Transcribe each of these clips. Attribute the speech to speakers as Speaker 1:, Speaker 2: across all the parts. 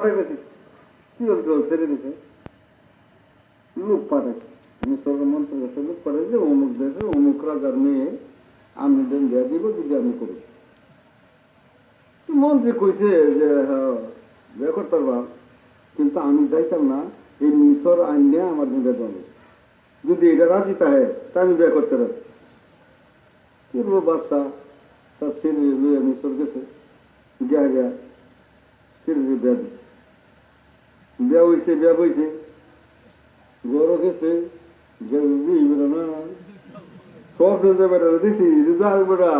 Speaker 1: কি বলতো ছেড়ে দিছে? লোক পাঠাইছে। মিশর মন্ত্রের কাছে লোক পাঠাইছে, অমুক দেশে অমুক রাজার মেয়ে আমি দেন দেয়া দিব, যদি আমি করি। মন্ত্রী কইছে যে হ্যাঁ করতে পারবা। কিন্তু আমি যাইতাম না, এই মিশর আইন নিয়ে আমার বিয়ে দেবে যদি এটা রাজি তাহে, তা আমি বিয়ে করতে পারি পূর্ব বাদশাহ তার লইয়া মিশর গেছে। গিয়া গিয়া ছেলে বিয়া দিছে। বিয়া হয়েছে বিয়া বইছে গরো গেছে না। বেড়া দিছি বেড়া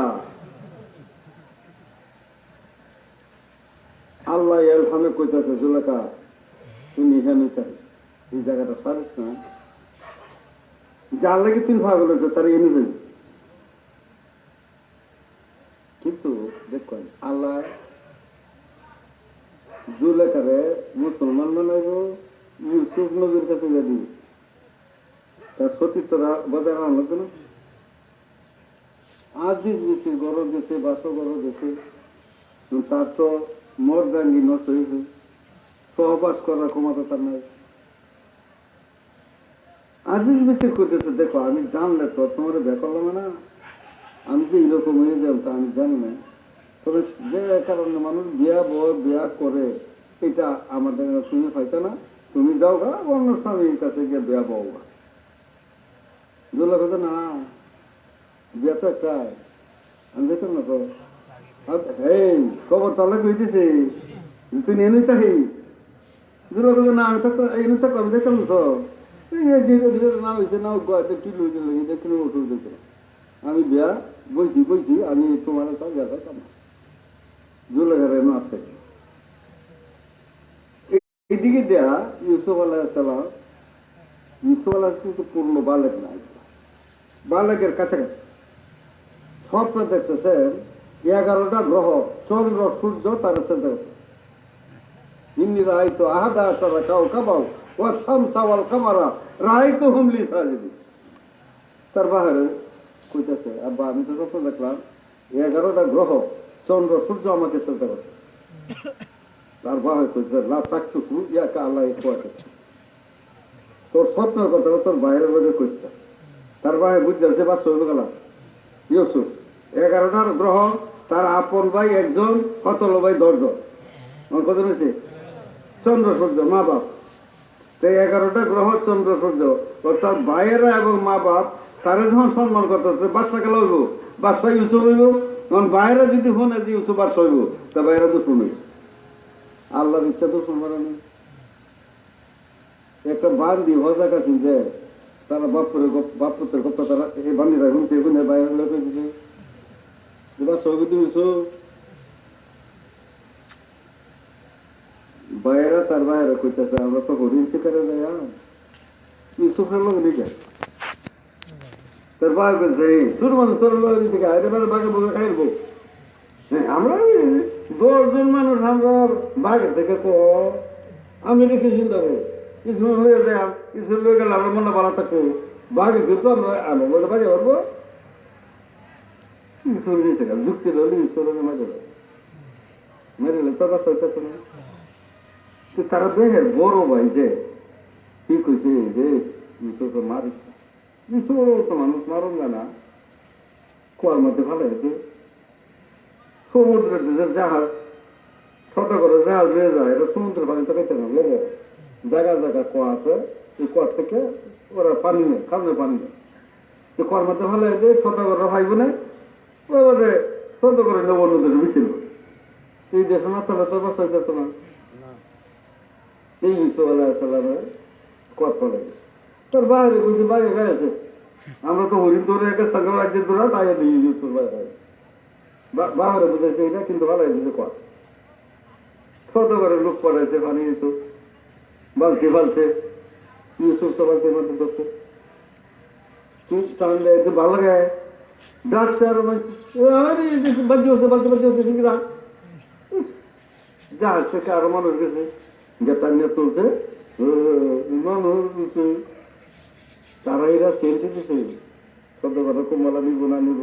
Speaker 1: আল্লাহ এর ফামে কইতাছে জুলেখা তুমি হেনে তারিস এই জায়গাটা সারিস না। যার লাগে তুমি ভাগ বলেছ তার এনে যাবি কিন্তু দেখুন আল্লাহ জুলেখারে মুসলমান বানাইব, ইউসুফ নবীর কাছে যাবি তার সতীর্থরা বজায় রাখা লাগবে না? আজিজ বেশি গরম দেশে বাসো গরম দেশে তার তো মর্দাঙ্গি নষ্ট হয়েছে সহবাস করার ক্ষমতা তার নাই। আজিজ বেশি করতেছে দেখো, আমি জানলে তো তোমার বেকলাম না। আমি যে এরকম হয়ে যাব তা আমি জানি না। তবে যে কারণে মানুষ বয় বিয়া করে এটা আমাদের তুমি হয়তো না, তুমি যাও গা, অন্য স্বামীর কাছে গিয়ে বিয়া বউ গা। দুলা কথা না, বিয়া তো একটাই। আমি যেতাম না তো। হেই, খবর তাহলে কই দিছে? তুই নিয়ে নিতে হেই দুলা কথা না, আমি তো এনে থাকো আমি যেতাম না তো। আমি বিয়া বইছি বইছি, আমি তোমার বিয়া থাকতাম না। জুলেখারে মাপ এদিকে দেয়া ইউসুফ আলাহিসাল্লাম ইউসুফ আলাহ কিন্তু পূর্ণ বালেক না বালেকের কাছাকাছি। স্বপ্ন দেখতেছেন, এগারোটা গ্রহ, চন্দ্র, সূর্য তার চিন্তা করতেছে। ইন্নি রাইতো আহাদা আসারা কাউ কাবাও ও শামসাওয়াল কামারা রাইতো হুমলি সাজিদি তার বাহারে কইতেছে, আব্বা, আমি তো স্বপ্ন দেখলাম, এগারোটা গ্রহ, চন্দ্র, সূর্য আমাকে চিন্তা করতেছে। তার বাহার কইতে লা তাকছুসু ইয়াকা আল্লাহ কোয়াতে তোর স্বপ্নের কথা তোর বাইরের বাজে কইছে। তার বাহে বুঝতে বাস হইব গেলাম। ইউসুফ, এগারোটার গ্রহ, তার আপন ভাই একজন কতল ভাই? দশজন। আমার কত রয়েছে চন্দ্র সূর্য, মা বাপ। তো এগারোটা গ্রহ, চন্দ্র সূর্য, অর্থাৎ ভাইয়েরা এবং মা বাপ, তারা যখন সম্মান করতেছে বাচ্চা গেল হইব বাচ্চা ইউসুফ হইব। তখন বাইরে যদি ফোনে যে ইউসুফ বাচ্চা হইব, তা বাইরে তো শুনবে আল্লাহর ইচ্ছা তো শুনবার নেই একটা বান্দি হজা কাছে যে, তারা বাপুরের বাপুতের গপ্প তারা এই বান্দিরা শুনছে শুনে বাইরে লোক দিছে। যে বাচ্চা হইব তুমি ইউসুফ বাইরা তার বাইরে কইতেছে, আমরা তো হরিণ শিকারে যাই ইউসুফের লোক লিখে তার বলছে তোর মানুষ তোর লোক দিকে আরে বেলা বাঘে বগে খাইলবো হ্যাঁ আমরা দশজন মানুষ আমরা বাঘের থেকে কো, আমি লিখে চিন্তা করো স্কুল লয়ে যাই স্কুল লয়ে গেলে আমরা মনে ভালো থাকব। বাঘে কিন্তু আমরা আমরা বলে বাঘে পারব ঈশ্বর নিয়ে থাকে যুক্তি হলে ঈশ্বরের মাঝে মেরে তোর বাসা হইতে না তো তারা দেখে বড় ভাই যে, কি কইছে, যে ঈশ্বরকে মারিস ঈশ্বর তো মানুষ মারুন না। কুয়ার মধ্যে ভালো হয়েছে। সমুদ্রের দেশের জাহাজ ছোট করে জাহাজ নিয়ে যায় এটা সমুদ্রের পানি তো খাইতে না লোক জায়গা জায়গা কুয়া আছে এই কুয়ার থেকে ওরা পানি নেই খাবে পানি নেই যে কুয়ার মধ্যে ভালো হয়েছে ছোট করে না ওইভাবে ছোট করে নেব নদীর বিছিল এই দেশে না তাহলে তো বসা যেত না। এই ইউসুফ আল্লাহ সাল্লামের লাগে তোর বাইরে বুঝি বাইরে গেছে আমরা তো হরিণ ধরে একটা সঙ্গে রাজ্যের ধরে তাই দিই ইউসুফ বাইরে বাহারে বুঝেছে এটা, কিন্তু ভালো হয়েছে কর ছোট করে লোক পড়াইছে পানি ইউসুফ বালতি বালতে, ইউসুফ তো বালতির মধ্যে দোস্ত তুই তাহলে একটু ভালো লাগে ডাক্তার বাজি হচ্ছে, বালতি বালতি হচ্ছে শিখিরা জাহাজ থেকে আরও মানুষ গেছে। গেতার নিয়ে তুলছে মানুষ তারা এরা সেন্সি দিছে শব্দ কথা কুমলা নিব না নিব।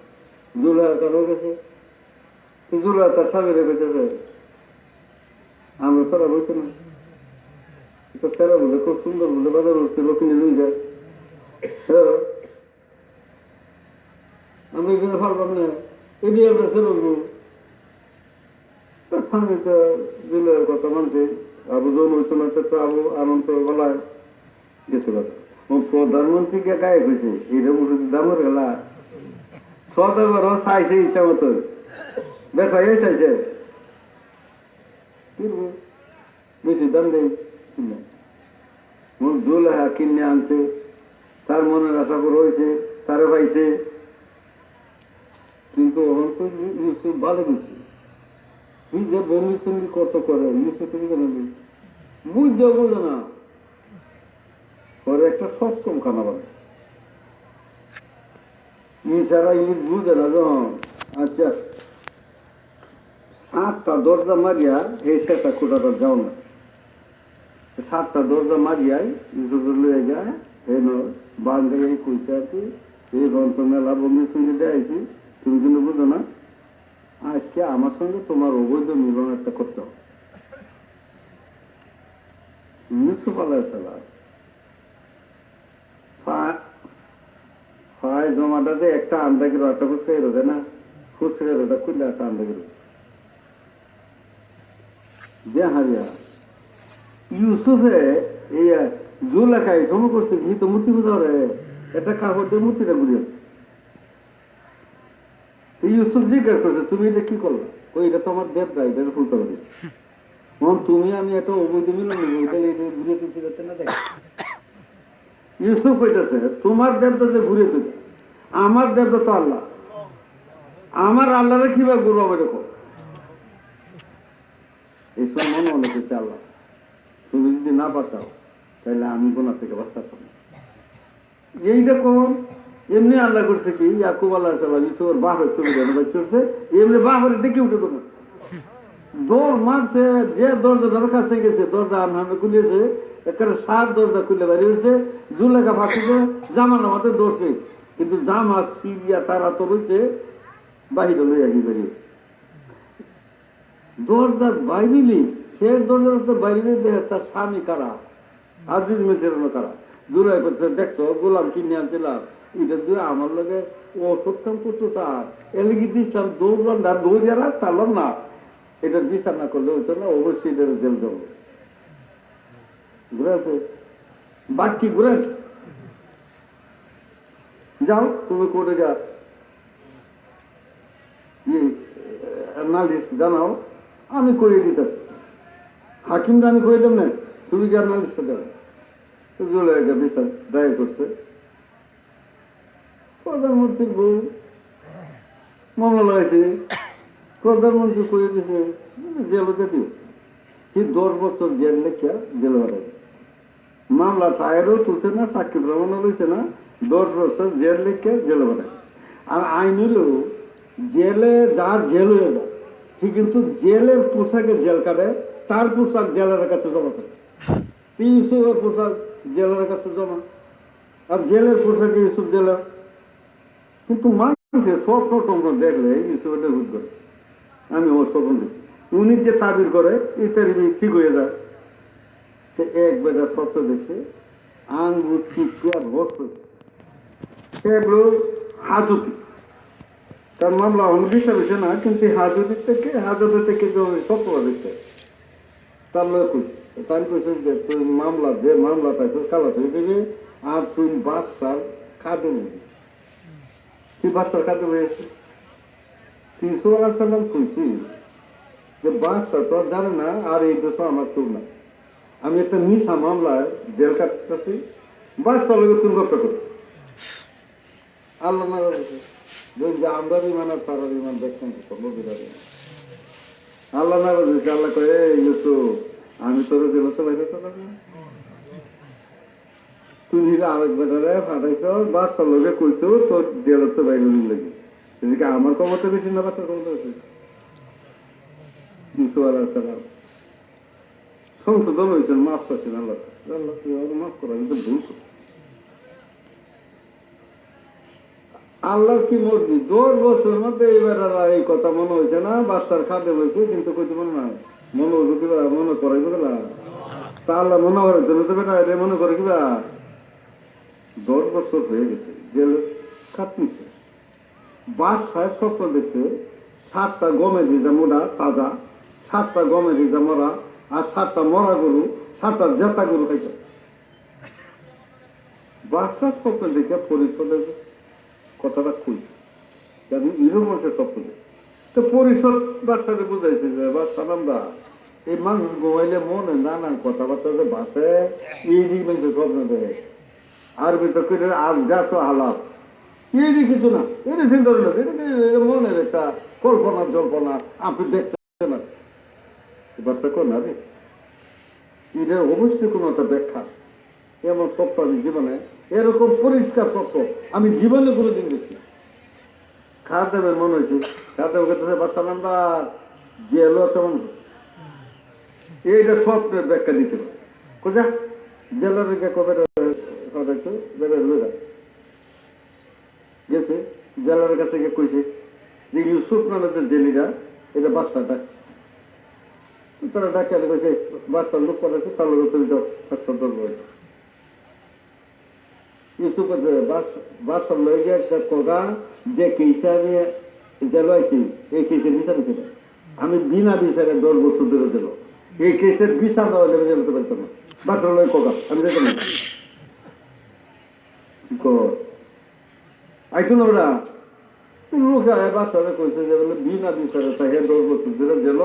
Speaker 1: জুলা তার হয়ে গেছে। জুলা তার স্বামী রেখেছে আমরা তারা বলছে না। এটা সেরা বলে খুব সুন্দর বলে বাজার উঠছে লোক নিয়ে লুই যায়। আমি এখানে পারলাম না। এটি আমরা বলব। তার স্বামী তো জুলের কথা মানছে। আবু জন হইতো না তো আবু আনন্দ বলায় গেছে কথা। প্রধানমন্ত্রীকে গায়ে হয়েছে। ওষুধ দামের সদাগর চাইছে ইচ্ছা মতো। চাইছে দাম দেয় কিনে আনছে, তার মনের আশা করে হয়েছে তারে পাইছে। কিন্তু গেছে তুই যে সঙ্গে কত করে বোঝে না। একটা সপ্তম খানা বলে ইনসারা ইংলিশ বুঝে না যখন আচ্ছা সাতটা দরজা মারিয়া এই সেটা কোটাটা যাও না। সাতটা দরজা মারিয়াই লয়ে যায়, এই বান্ধে এই কইছে আর কি, এই গ্রন্থ মেলা বন্ধুর সঙ্গে দেয়াইছি তুমি কিন্তু বুঝো না। আজকে আমার সঙ্গে তোমার অবৈধ মিলন একটা করতে হবে। ইউসুফ আলাহ হয় জমাটাতে একটা আন্দা গেল একটা ফুসকে গেল না? গেল ওটা খুললে একটা আন্দা গেল যে হারিয়া ইউসুফে এই জুলাখাই সম করছে কি তো মূর্তি পূজা রে একটা কাপড় দিয়ে মূর্তিটা ঘুরিয়ে ইউসুফ জিজ্ঞাসা করছে, তুমি এটা কি করল? ওই এটা তোমার দেব গাই এটা ফুলতে হবে মন, তুমি, আমি একটা অবৈধ মিলন ঘুরিয়ে তুলছি না দেখ। ইউসুফ কইতেছে, তোমার দেবতা যে ঘুরে তুলে আমার দেবতা তো আল্লাহ। আমার আল্লাহরে কীভাবে গুরু হবে দেখো। এইসব মনে মনে করছে আল্লাহ। তুমি যদি না বাঁচাও, তাহলে আমি গোনা থেকে বাঁচাতাম না। এইটা কোন এমনি আল্লাহ করছে কি? ইয়াকুব আল্লাহ সাল্লাহ ইউসুফের বাপের ছবি করছে। এমনি বাপের ডেকে উঠে কোনো দৌড় মারছে, যে দরজা দরজাটার কাছে গেছে, দরজা আনহামে খুলিয়েছে, একেবারে সাত দরজা খুলে বাড়ি হয়েছে, জুলেখা ফাঁসিছে জামা নামাতে দৌড়ছে কিন্তু জামা সিরিয়া, তারা তো রয়েছে বাহিরে লইয়া গিয়ে বেরিয়ে দরজার বাইরিলি সে দরজার বাইরে দেখে তার স্বামী কারা? আজিজ মেসের কারা? জুলাই করছে দেখছ, গোলাম কিনে আনছিলাম এটা দিয়ে আমার লগে সত্যম করতো স্যার এলে কি দিছিলাম দৌড়লাম না দৌড়িয়ে রাখতাম না। এটা বিচার না করলে হইতো না, অবশ্যই এটা জেল যাব ঘুরে আছে বাকি ঘুরে আছে যাও, তুমি কোর্টে যা নালিশ জানাও, আমি করিয়ে দিতেছি। হাকিমটা আমি করিয়ে দেব না, তুমি যা নালিশটা দেবে একটা বিচার দায়ের করছে। প্রধানমন্ত্রীর বউ মামলা লাগাইছে প্রধানমন্ত্রী করে দিছে জেলতে দিও। কি দশ বছর জেল লেখিয়া জেল মামলা টায়ারও তুলছে না সাক্ষী প্রমাণও লইছে না। দশ বছর জেল লেখিয়া জেলে বাড়াই আর আইন হলো, জেলে যার জেল হয়ে যায়, সে কিন্তু জেলের পোশাকে জেল কাটে, তার পোশাক জেলের কাছে জমা করে। ইউসুফের পোশাক জেলের কাছে জমা। আর জেলের পোশাকে ইউসুফ জেলের কিন্তু মানুষের স্বপ্ন টপ্ন দেখলে ইউসুফ এটা ভুল করে আমি ওর স্বপ্ন দেখি উনি যে তাবির করে, এই ঠিক হয়ে যায়। তো এক বেটা স্বপ্ন দেখছে, আঙ্গুর চুপটু আর হয়েছে সেগুলো হাজতি তার মামলা বিচার হয়েছে না কিন্তু হাজতি থেকে হাজতি থেকে স্বপ্ন দেখছে তার কইছে তার কইছে যে তুই মামলা যে মামলা পাইছো কালা তুই দেবে আর তুই বাচ্চার খাদ্য নিবি তুই বাচ্চার খাদ্য হয়েছে তিনশো আল্লাহ সাল্লাম কইছি যে বাচ্চা তো আর জানে না আর এই দেশ আমার তোর না আমি একটা মিশা মামলায় জেল কাটতেছি বাচ্চা লোকের তুমি রক্ষা করো আল্লাহ না দেখছেন করব বিরাট আল্লাহ বলছে কয়ে ইউসুফ, আমি তোর দিল তো বাইরে তুই নিলে আরেক বেটারে ফাটাইছ বাচ্চার লোকে কইতো, তোর দিল তো বাইরে লেগে এদিকে আমার ক্ষমতা বেশি না সালাম। সংশোধন হয়েছেন মাফ করছেন আল্লাহ। আল্লাহ মাফ করা কিন্তু ভুল করছি। আল্লাহর কি মর্জি? দশ বছরের মধ্যে এইবার এই কথা মনে হয়েছে না বাচ্চার খাদ্য হয়েছে কিন্তু কইতে মনে নাই। মনে হইব মনে করাইব কিবা তা আল্লাহ মনে করে জন্য তো বেটা এটা মনে করে কিবা দশ বছর হয়ে গেছে, জেল খাটনিছে বাসায় স্বপ্ন দেখছে, সাতটা গমের ভিজা মোড়া তাজা, সাতটা গমের ভিজা মরা, আর সাতটা মরা গরু, সাতটা জেতা গরু খাইছে বাসার স্বপ্ন দেখে পরিষদের কথাটা খুলছে আমি এরকম একটা স্বপ্ন তো পরিষদ বাচ্চাকে বুঝাইছে যে বাচ্চা নামদা এই মানুষ ঘুমাইলে মনে নানান কথাবার্তা যে বাসে এই দিক মানুষ স্বপ্ন দেখে। আর ভিতর করে আজ গাছ হালাস। এই দিক কিছু না এটা চিন্তা না এটা মনের একটা কল্পনা, জল্পনা আপনি দেখতে না। বাচ্চা কোন না রে। এটা অবশ্যই কোনো একটা ব্যাখ্যা আছে। এমন স্বপ্ন আমি জীবনে। এরকম পরিষ্কার স্বপ্ন আমি জীবনে কোনোদিন দেখি খাদেবের মনে হয়েছে কাছে বাচ্চা নান্দার জেলও তেমন। এইটা স্বপ্নের ব্যাখ্যা দিতে পারে। কোজা? জেলার কবে বেড়ে গেছে, জেলার কাছে গিয়ে কইছে, যে ইউসুফ নামে যে জেলিরা, এটা বাচ্চা ডাকছে। তারা ডাকে আর কইছে বাচ্চার লোক পাঠাচ্ছে, তার লোক কোগা যে কেসে আমি বিনা বিচারে দশ বছর ধরে দিল এই কেসের বিচার হলে আমি জানতে পারতাম না বাচ্চার লয়ে কোগা আমি কর আইতো না যে বলে বিনা বিচারে তাকে দশ বছর ধরে গেল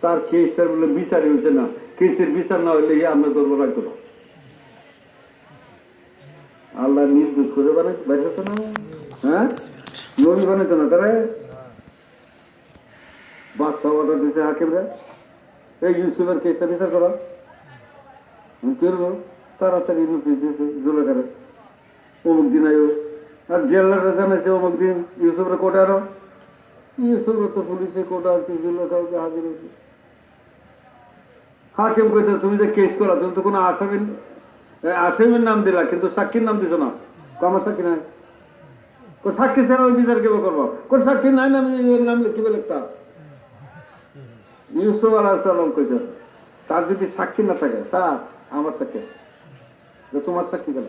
Speaker 1: তার কেসটার বলে বিচারই না কেসের বিচার না হইলে আমরা ধরবো রাখতো না আল্লাহ নির্দোষ করে বানাই বাইরেছে না। হ্যাঁ? নবী বানাইতো না তারা বাচ্চা অর্ডার দিতে হাকিমরা। এই ইউসুফের কেসটা বিচার করা। করব তাড়াতাড়ি নোটিশ দিয়েছে জুলেখারে অমুক দিন আয়ো। আর জেলারে জানাইছে অমুক দিন। ইউসুফের কোর্টে আরও। ইউসুফের তো পুলিশে কোর্টে আছে জুলেখাকে হাজির হয়েছে হাকিম কইছে, তুমি যে কেস করা, তুমি তো কোনো আসামি আসামির নাম দিলা, কিন্তু সাক্ষীর নাম দিছো না। তো আমার সাক্ষী নাই। কো সাক্ষী ছাড়া ওই বিচার কেবে করব? কোন সাক্ষী নাই না আমি এর নাম লিখিবে লিখতাম ইউসুফ আলাহ সাল্লাম কইছে, তার যদি সাক্ষী না থাকে, স্যার, আমার সাক্ষী তোমার সাক্ষী গেল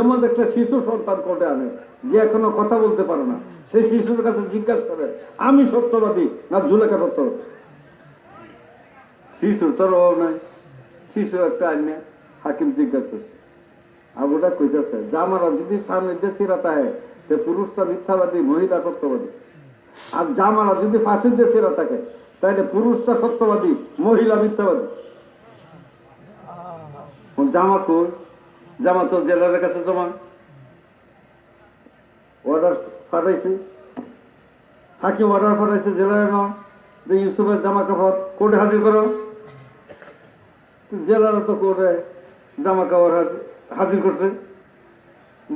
Speaker 1: এমন একটা শিশু সন্তান কোর্টে আনে, যে এখনও কথা বলতে পারে না। সেই শিশুর কাছে জিজ্ঞাসা করে, আমি সত্যবাদী না জুলেখা সত্য শিশুর তোর অভাব নাই শিশু একটা আইনে হাকিম জিজ্ঞাসা করছে। আবুটা কইতেছে জামারা যদি সামনে দেশি রাতা হয়, তে পুরুষটা মিথ্যাবাদী, মহিলা সত্যবাদী। আর জামারা যদি ফাঁসির দেশিরা থাকে তাহলে পুরুষটা সত্যবাদী, মহিলা মিথ্যাবাদী। জামা কই? জামা তো জেলারের কাছে জমা। অর্ডার পাঠাইছে। হাকিম অর্ডার পাঠাইছে জেলারে নাও যে ইউসুফের জামা কাপড় কোর্টে হাজির করো। জেলারা তো কোর্টে জামা হাজির- করছে,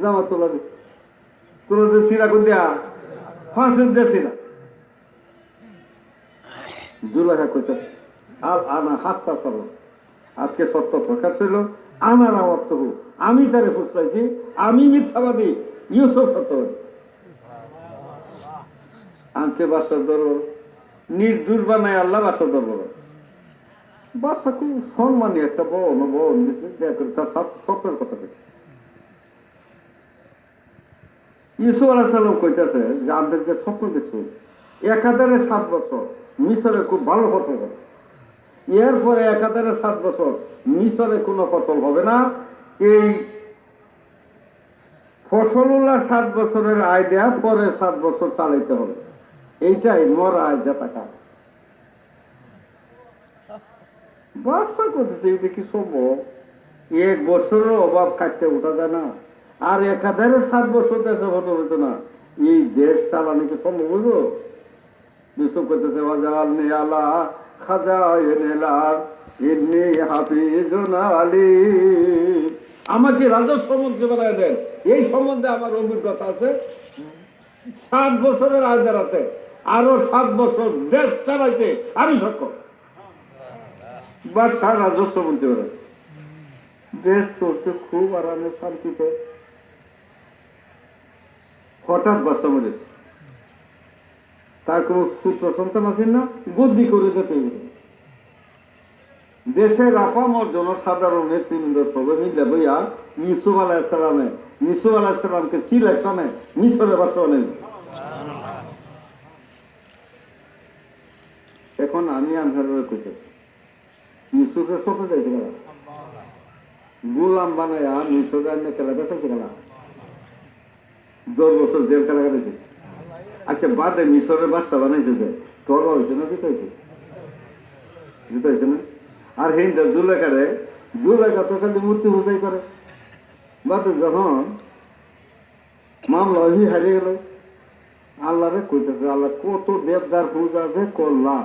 Speaker 1: জামা তোলা দিচ্ছে। তোলা দিয়ে সিরা করে দেয়া? ফাঁসের দিয়ে সিরা। জুলাখা কইতেছে, আর আনা হাতটা চলো। আজকে সত্য প্রকাশ হইল আমার অর্থ হোক আমি তারে ফুসলাইছি, আমি মিথ্যাবাদী, ইউসুফ সত্যবাদী। আনছে বাসার দরবার। নির্দুর বানায় আল্লাহ বাসার দরবার। বাচ্চা খুব সম্মানী একটা দয়া করে তার স্বপ্নের কথা বলছে ইউসুফ আলাহ কইতেছে যে, আমাদের যে স্বপ্ন দেখছ একাধারে সাত বছর মিশরে খুব ভালো ফসল হবে। এরপরে একাধারে সাত বছর মিশরে কোনো ফসল হবে না। এই ফসলুল্লাহ সাত বছরের আয় দেয়া পরে সাত বছর চালাইতে হবে। এইটাই মরা আয় যা টাকা। বাচ্চা করতেছে এটা কি সম্ভব এক বছরের অভাব কাটতে ওঠা যায় না। আর একাধারে সাত বছর দেশে হতে হতো না। এই দেশ চালানো কি সম্ভব হইব? ইউসুফ করতেছে বাজার নে আলা খাজা এনেলার ইন্নি হাফিজুন আলী আমাকে রাজস্ব মন্ত্রী বানায় দেন। এই সম্বন্ধে আমার অভিজ্ঞতা আছে। সাত বছরের আয়দারাতে, আরও সাত বছর দেশ চালাইতে আমি সক্ষম। বাদশাহ রাজস্ব মন্ত্রী বানায় দেশ চলছে, খুব আরামে, শান্তিতে। হঠাৎ বাচ্চা মরেছে তার কোনো পুত্র সন্তান আছেন না? বুদ্ধি করে দিতে গেছে দেশের আপামর জনসাধারণ নেতৃবৃন্দ সবাই মিলে বইয়া ইউসুফ আলাহিসাল্লামে ইউসুফ আলাহিসাল্লামকে সিলেকশনে মিশরে বাসনে এখন আমি আন্ধারে কইতে ইউসুফের সাথে যাইতে গেলাম গুলাম বানায়া মিশরে আনে খেলা বেঁচেছে গেলাম দশ বছর জেল খেলা কাটাইছে আচ্ছা বাদে মিশরের বাচ্চা বানাইছে যে তোর হয়েছে না জিতে হয়েছে জিতে হয়েছে না? আর হিন্দু জুলেখারে, জুলেখা তো খালি মূর্তি পূজাই করে। বাদে যখন মামলা হারিয়ে গেল, আল্লাহরে কইতেছে, আল্লাহ কত দেবদার পূজা যে করলাম।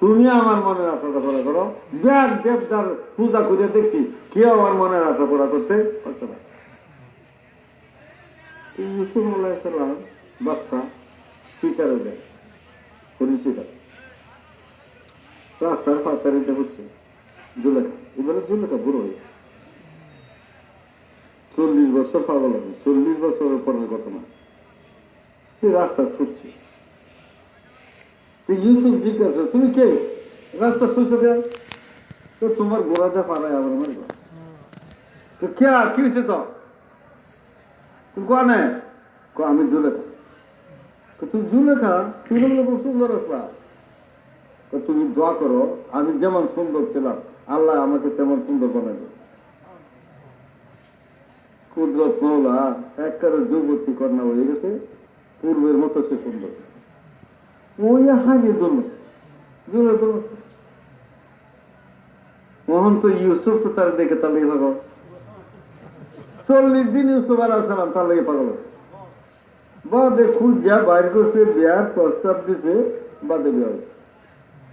Speaker 1: তুমি আমার মনের আশাটা পুরা করো। ব্যাগ দেবদার পূজা করে দেখছি। কেউ আমার মনের আশা পুরা করতে পারছে না। স্বীকার রাস্তার চল্লিশ বছর পরের ঘটনা। সে রাস্তা ছুটছে ইউসুফ জিজ্ঞাসা তুমি কে রাস্তা ছুটছে দেয় তো তোমার গোড়াতে পারায় আবার আমার। তো কে কি হয়েছে তো তুমি কোয়ানে কো আমি জুলেখা তো তুমি জুলেখা তুমি খুব সুন্দর আসলা তো তুমি দোয়া করো আমি যেমন সুন্দর ছিলাম আল্লাহ আমাকে তেমন সুন্দর বানাবে কুদরত মৌলা একবারে যুবতী কন্যা হয়ে গেছে পূর্বের মতো সে সুন্দর ওই হাজির জন্য জুলে জন্য মোহন তো ইউসুফ তো তার দেখে তার লেগে পাগল। চল্লিশ দিন ইউসুফ আলাহ সালাম তার লেগে পাগল। বাদে খুঁজা বাইর করছে, বিয়ার প্রস্তাব দিছে, বাদে বিয়া।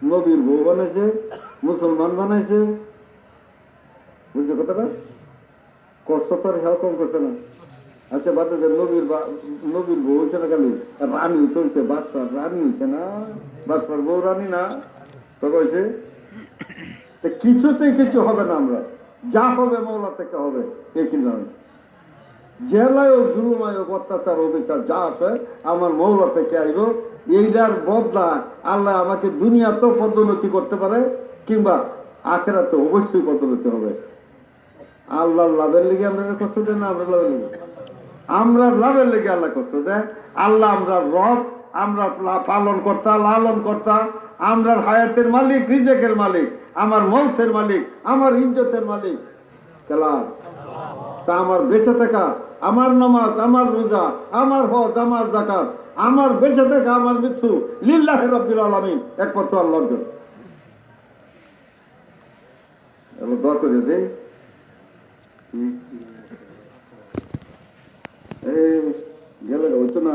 Speaker 1: নবীর বউ বানাইছে, মুসলমান বানাইছে। বুঝছ কথাটা? কষ্ট তো আর হেও কম করছে না। আচ্ছা বাদে নবীর নবীর বউ হয়েছে না খালি? রানী চলছে বাদশাহ রানী হচ্ছে না? বাদশার বউ রানী না? তো কইছে কিছুতেই কিছু হবে না আমরা। যা হবে মৌলা থেকে হবে কিন্তু আমি জেলায় জুলুমায় অত্যাচার, অবিচার যা আছে আমার মৌলা থেকে আইব। এইটার বদলা আল্লাহ আমাকে দুনিয়াতেও পদোন্নতি করতে পারে, কিংবা আখেরাতে অবশ্যই পদোন্নতি হবে। আল্লাহ লাভের লিগে আমরা কষ্ট দেয় না আমরা লাভের লেগে? আমরা লাভের লেগে আল্লাহ কষ্ট দেয়। আল্লাহ আমরা রব, আমরা পালন কর্তা লালন কর্তা আমরা হায়াতের মালিক, রিজেকের মালিক, আমার মৌসের মালিক, আমার ইজ্জতের মালিক। তা আমার বেঁচে থাকা, আমার নামাজ, আমার রোজা, আমার হজ, আমার জাকাত আমার বেঁচে থাকা, আমার মৃত্যু লিল্লাহ রব্বিল আলামিন, একমাত্র আল্লাহর জন্য। দোয়া করে এই গেলে হইতো না